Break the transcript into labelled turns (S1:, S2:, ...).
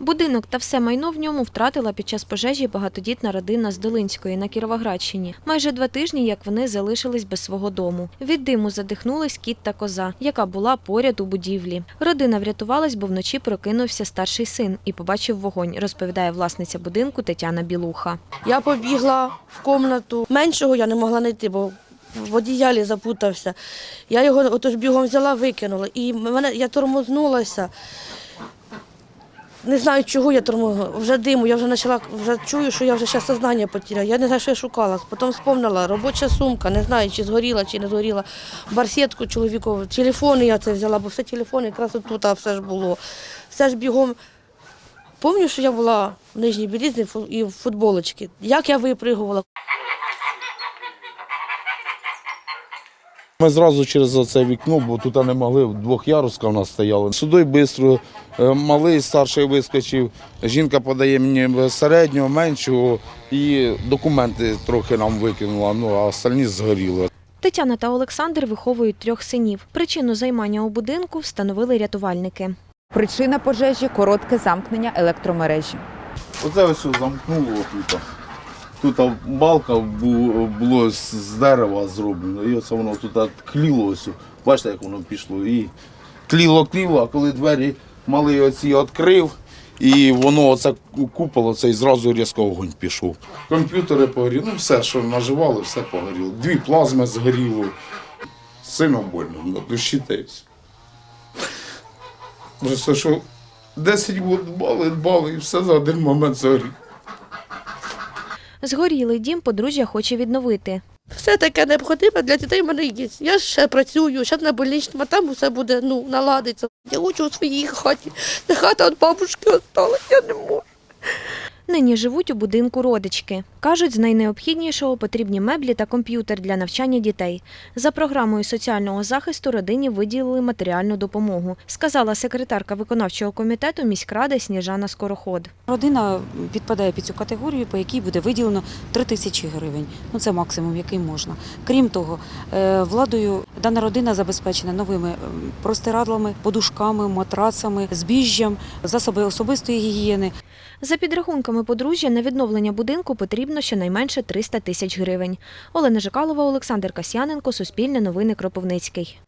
S1: Будинок та все майно в ньому втратила під час пожежі багатодітна родина з Долинської на Кіровоградщині. Майже два тижні, як вони залишились без свого дому. Від диму задихнулись кіт та коза, яка була поряд у будівлі. Родина врятувалась, бо вночі прокинувся старший син і побачив вогонь, розповідає власниця будинку Тетяна Білуха.
S2: Я побігла в кімнату. Меншого я не могла знайти, бо в одіялі запутався. Я його отож бігом взяла, викинула. І мене, я тормознулася. Не знаю, чого я тормознула. Вже диму, я вже почала, вже чую, що я вже ще сознання потеряла. Я не знаю, що я шукала. Потім вспомнила, робоча сумка, не знаю, чи згоріла, чи не згоріла. Барсетку чоловікову, телефони я це взяла, бо все телефони якраз тут все ж було. Все ж бігом. Пам'ятаю, що я була в нижній білізні і в футболочці. Як я випригувала.
S3: Ми зразу через це вікно, бо тут не могли, двох двохяруска в нас стояла. Сюди швидко малий, старший вискочив. Жінка подає мені середнього, меншого і документи трохи нам викинула, ну а остальні згоріли.
S1: Тетяна та Олександр виховують трьох синів. Причину займання у будинку встановили рятувальники.
S4: Причина пожежі коротке замкнення електромережі.
S3: Оце ось замкнуло тут. Тут балка бу- було з дерева зроблено, і оце воно тут кліло ось. Бачите, як воно пішло. І кліло, кліло, а коли двері малий оці відкрив, і воно оце купало, це і зразу різко огонь пішов. Комп'ютери погоріли, ну все, що наживали, все погоріло. Дві плазми згоріло. Сильно больно, на душі все. Просто що 10 років дбали, дбали, і все за один момент згоріло.
S1: Згорілий дім подружжя хоче відновити.
S2: Все таке необхідне для дітей в мене є. Я ще працюю, ще на больничному, там все буде ну, наладиться. Я хочу у своїй хаті. Не хата від бабушки осталась, я не можу.
S1: Нині живуть у будинку родички. Кажуть, з найнеобхіднішого потрібні меблі та комп'ютер для навчання дітей. За програмою соціального захисту родині виділили матеріальну допомогу, сказала секретарка виконавчого комітету міськради Сніжана Скороход.
S5: Родина підпадає під цю категорію, по якій буде виділено 3 тисячі гривень. Ну це максимум, який можна. Крім того, е, владою дана родина забезпечена новими е, простирадлами, подушками, матрацами, збіжжям, засоби особистої гігієни.
S1: За підрахунками подружжя на відновлення будинку потрібно щонайменше 300 тисяч гривень. Олена Жикалова, Олександр Касьяненко, Суспільне новини Кропивницький.